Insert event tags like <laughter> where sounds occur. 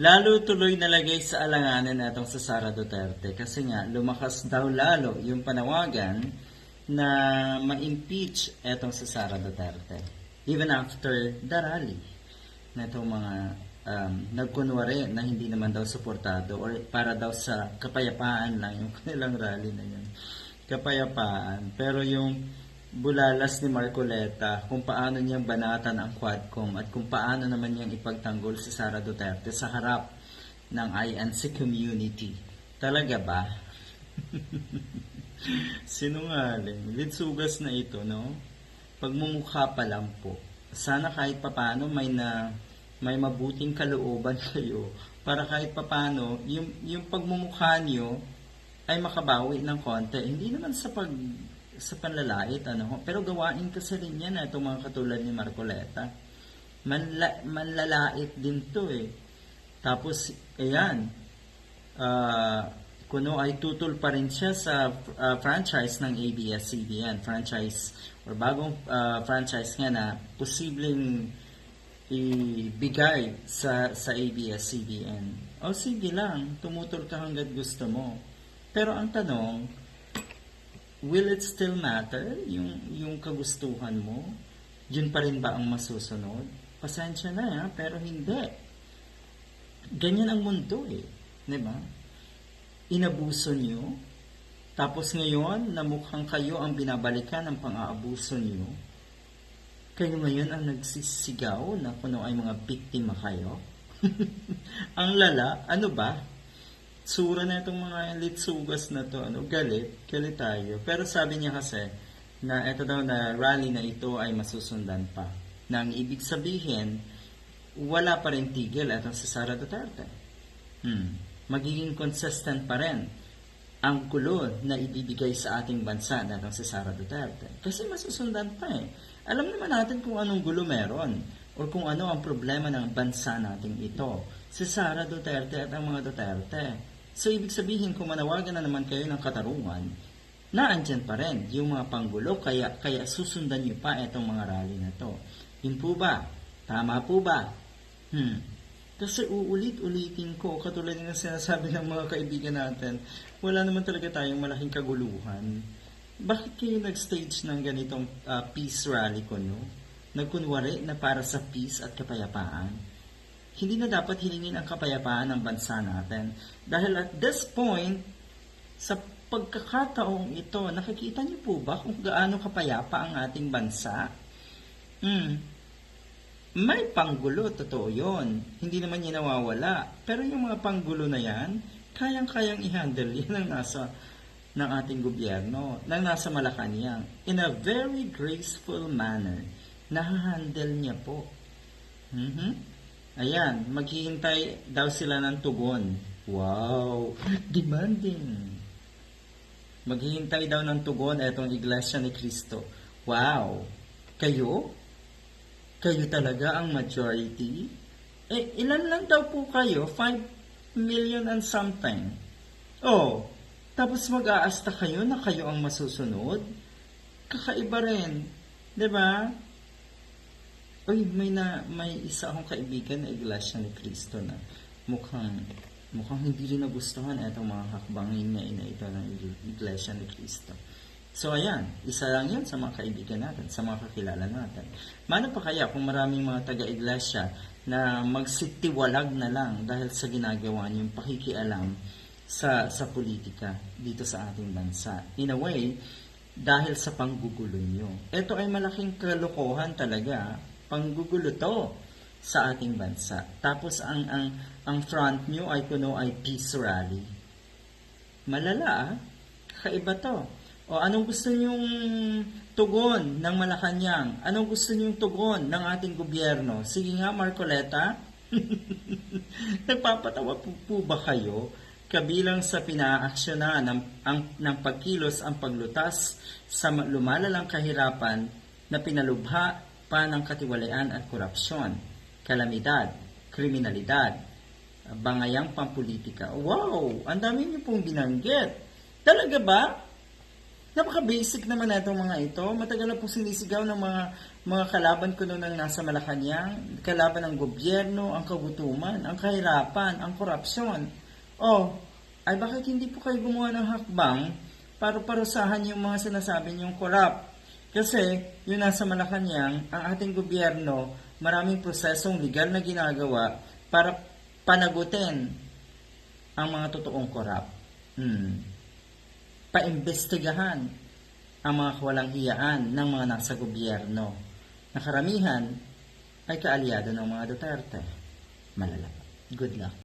Lalo tuloy nalagay sa alanganan natong sa Sara Duterte kasi nga lumakas daw lalo yung panawagan na ma-impeach etong sa Sara Duterte. Even after the rally na itong mga um, nagkunwari na hindi naman daw suportado or para daw sa kapayapaan lang yung <laughs> kanilang rally na yun. Kapayapaan. Pero yung bulalas ni Marcoleta kung paano niyang banatan ang Quadcom at kung paano naman niyang ipagtanggol si Sara Duterte sa harap ng INC community. Talaga ba? <laughs> Sinungaling. Litsugas na ito, no? Pagmumukha pa lang po. Sana kahit papano may na may mabuting kalooban <laughs> kayo para kahit papano yung yung pagmumukha niyo ay makabawi ng konti. Hindi naman sa pag sa panlalait ano, pero gawain kasi rin yan na itong mga katulad ni Marcoleta. Manla, manlalait din to eh. Tapos, ayan, ah, kuno ay tutol pa rin siya sa ah, franchise ng ABS-CBN, franchise or bagong ah, franchise nga na posibleng ibigay sa sa ABS-CBN. O sige lang, tumutol ka hanggat gusto mo. Pero ang tanong, will it still matter yung yung kagustuhan mo? Yun pa rin ba ang masusunod? Pasensya na ya, pero hindi. Ganyan ang mundo eh. 'Di ba? Inabuso niyo, tapos ngayon, na mukhang kayo ang binabalikan ng pang-aabuso niyo, kayo ngayon ang nagsisigaw na kuno ay mga biktima kayo? <laughs> ang lala, ano ba? Sura na itong mga litsugas na to, ano, galit, galit tayo. Pero sabi niya kasi, na ito daw na rally na ito ay masusundan pa. Na ang ibig sabihin, wala pa rin tigil itong si Sara Duterte. Hmm. Magiging consistent pa rin ang gulo na ibibigay sa ating bansa na itong si Sara Duterte. Kasi masusundan pa eh. Alam naman natin kung anong gulo meron o kung ano ang problema ng bansa nating ito. Si Sara Duterte at ang mga Duterte. So, ibig sabihin, kung manawagan na naman kayo ng katarungan, naandyan pa rin yung mga panggulo, kaya, kaya susundan nyo pa itong mga rally na to. Yun po ba? Tama po ba? Hmm. Kasi uulit-ulitin ko, katulad ng sinasabi ng mga kaibigan natin, wala naman talaga tayong malaking kaguluhan. Bakit kayo nag-stage ng ganitong ah, peace rally ko, no? Nagkunwari na para sa peace at kapayapaan. Hindi na dapat hilingin ang kapayapaan ng bansa natin. Dahil at this point, sa pagkakataong ito, nakikita niyo po ba kung gaano kapayapa ang ating bansa? Hmm. May panggulo, totoo yon. Hindi naman yan nawawala. Pero yung mga panggulo na yan, kayang-kayang i-handle yan ang nasa ng ating gobyerno, ng nasa Malacanang, in a very graceful manner. Nahahandle niya po. Mhm. Ayan, maghihintay daw sila ng tugon. Wow, demanding. Maghihintay daw ng tugon itong Iglesia ni Cristo. Wow, kayo? Kayo talaga ang majority? Eh, ilan lang daw po kayo? 5 million and something. Oh, tapos mag-aasta kayo na kayo ang masusunod? Kakaiba rin. ba? Uy, may na may isa akong kaibigan na Iglesia ni Cristo na mukhang mukhang hindi rin nagustuhan itong mga hakbangin niya ina ito ng Iglesia ni Cristo. So ayan, isa lang yan sa mga kaibigan natin, sa mga kakilala natin. Mano pa kaya kung maraming mga taga-iglesia na magsitiwalag na lang dahil sa ginagawa niyong pakikialam sa sa politika dito sa ating bansa. In a way, dahil sa panggugulo niyo. Ito ay malaking kalokohan talaga. Panggugulo to sa ating bansa. Tapos ang ang ang front niyo ay kuno ay peace rally. Malala ah. Kakaiba to. O anong gusto niyong tugon ng Malacanang? Anong gusto niyong tugon ng ating gobyerno? Sige nga, Marcoleta. <laughs> Nagpapatawa po, po ba kayo? Kabilang sa pinaaksyonan ng, ang, ng pagkilos ang paglutas sa ma- lumalalang kahirapan na pinalubha pa ng katiwalian at korupsyon, kalamidad, kriminalidad, bangayang pampolitika. Wow! Ang dami niyo pong binanggit. Talaga ba? Napaka-basic naman na itong mga ito. Matagal na pong sinisigaw ng mga mga kalaban ko noon ang nasa Malacanang, kalaban ng gobyerno, ang kagutuman, ang kahirapan, ang korupsyon. Oh, ay bakit hindi po kayo gumawa ng hakbang para parusahan yung mga sinasabi niyong korap? Kasi yung nasa Malacanang, ang ating gobyerno, maraming prosesong legal na ginagawa para panagutin ang mga totoong korap. Hmm. Paimbestigahan ang mga kawalang hiyaan ng mga nasa gobyerno na karamihan ay kaalyado ng mga Duterte. Malala. Good luck.